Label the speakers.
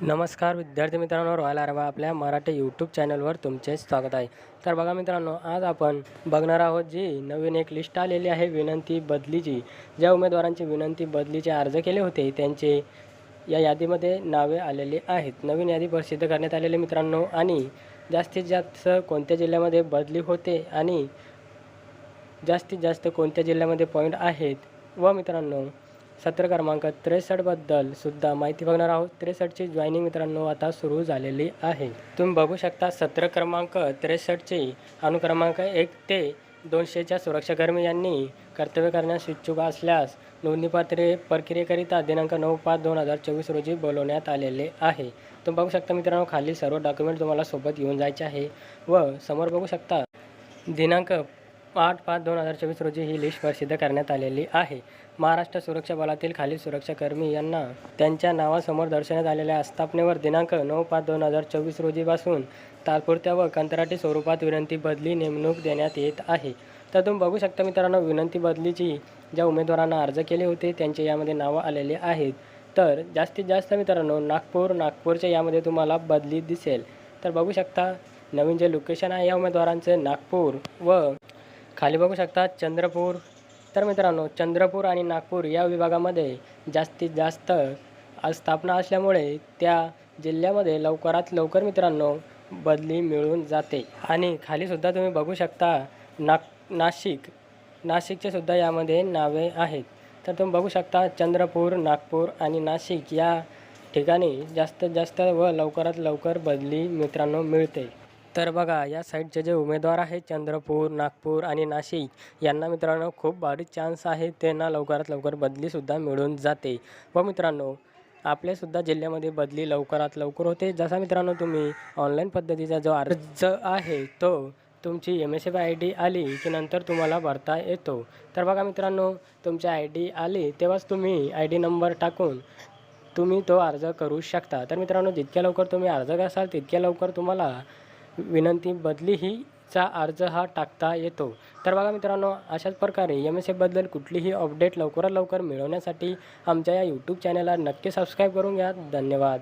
Speaker 1: नमस्कार विद्यार्थी मित्रांनो रॉयल आरवा आपल्या मराठी यूट्यूब चॅनलवर तुमचे स्वागत आहे. तर बघा मित्रांनो आज आपण बघणार आहोत जी नवीन एक लिस्ट आलेली आहे विनंती बदलीची. ज्या उमेदवारांची विनंती बदलीचे अर्ज केले होते त्यांचे या यादीमध्ये नावे आलेली आहेत. नवीन यादी प्रसिद्ध करण्यात आलेली मित्रांनो आणि जास्तीत जास्त कोणत्या जिल्ह्यामध्ये बदली होते आणि जास्तीत जास्त कोणत्या जिल्ह्यामध्ये पॉईंट आहेत व मित्रांनो सत्र क्रमांक त्रेसष्टबद्दल सुद्धा माहिती बघणार आहोत. त्रेसष्टची जॉईनिंग मित्रांनो आता सुरू झालेली आहे. तुम्ही बघू शकता सत्र क्रमांक त्रेसष्टची अनुक्रमांक एक ते दोनशेच्या सुरक्षाकर्मी यांनी कर्तव्य करण्यास इच्छुक असल्यास नोंदणीपत्रे प्रक्रियेकरिता दिनांक नऊ पाच दोन हजार चोवीस रोजी बोलवण्यात आलेले आहे. तुम्ही बघू शकता मित्रांनो खाली सर्व डॉक्युमेंट तुम्हाला सोबत घेऊन जायचे आहे व समोर बघू शकता दिनांक आठ पाच दोन हजार चोवीस रोजी ही लिस्ट प्रसिद्ध करण्यात आलेली आहे. महाराष्ट्र सुरक्षा बलातील खालील सुरक्षाकर्मी यांना त्यांच्या नावासमोर दर्शवण्यात आलेल्या आस्थापनेवर दिनांक नऊ पाच दोन हजार चोवीस रोजीपासून तात्पुरत्या व कंत्राटी स्वरूपात विनंती बदली नेमणूक देण्यात येत आहे. तर तुम्ही बघू शकता मित्रांनो विनंती बदलीची ज्या उमेदवारांना अर्ज केले होते त्यांचे यामध्ये नावं आलेले आहेत. तर जास्तीत जास्त मित्रांनो नागपूर नागपूरच्या यामध्ये तुम्हाला बदली दिसेल. तर बघू शकता नवीन जे लोकेशन आहे या उमेदवारांचे नागपूर व खाली बघू शकता चंद्रपूर. तर मित्रांनो चंद्रपूर आणि नागपूर या विभागामध्ये जास्तीत जास्त स्थापना असल्यामुळे त्या जिल्ह्यामध्ये लवकरात लवकर मित्रांनो बदली मिळून जाते. आणि खालीसुद्धा तुम्ही बघू शकता नाग नाशिक नाशिकचे सुद्धा यामध्ये नावे आहेत. तर तुम्ही बघू शकता चंद्रपूर नागपूर आणि नाशिक या ठिकाणी जास्तीत जास्त व लवकरात लवकर बदली मित्रांनो मिळते. तर बघा या साईडचे जे उमेदवार आहेत चंद्रपूर नागपूर आणि नाशिक यांना मित्रांनो खूप भारी चान्स आहे. त्यांना लवकरात लवकर बदलीसुद्धा मिळून जाते. व मित्रांनो आपल्यासुद्धा जिल्ह्यामध्ये बदली लवकरात लवकर होते. जसा मित्रांनो तुम्ही ऑनलाईन पद्धतीचा जो अर्ज आहे तो तुमची M S F I D आली की नंतर तुम्हाला भरता येतो. तर बघा मित्रांनो तुमची आय डी आली तेव्हाच तुम्ही आय डी नंबर टाकून तुम्ही तो अर्ज करू शकता. तर मित्रांनो जितक्या लवकर तुम्ही अर्ज कराल तितक्या लवकर तुम्हाला विनंती बदली ही चा अर्ज हा टाकता येतो. तर बघा मित्रांनो अशाच प्रकारे एम एस एफबद्दल कुठलीही अपडेट लवकरात लवकर मिळवण्यासाठी आमच्या या यूट्यूब चॅनलला नक्की सबस्क्राईब करून घ्या. धन्यवाद.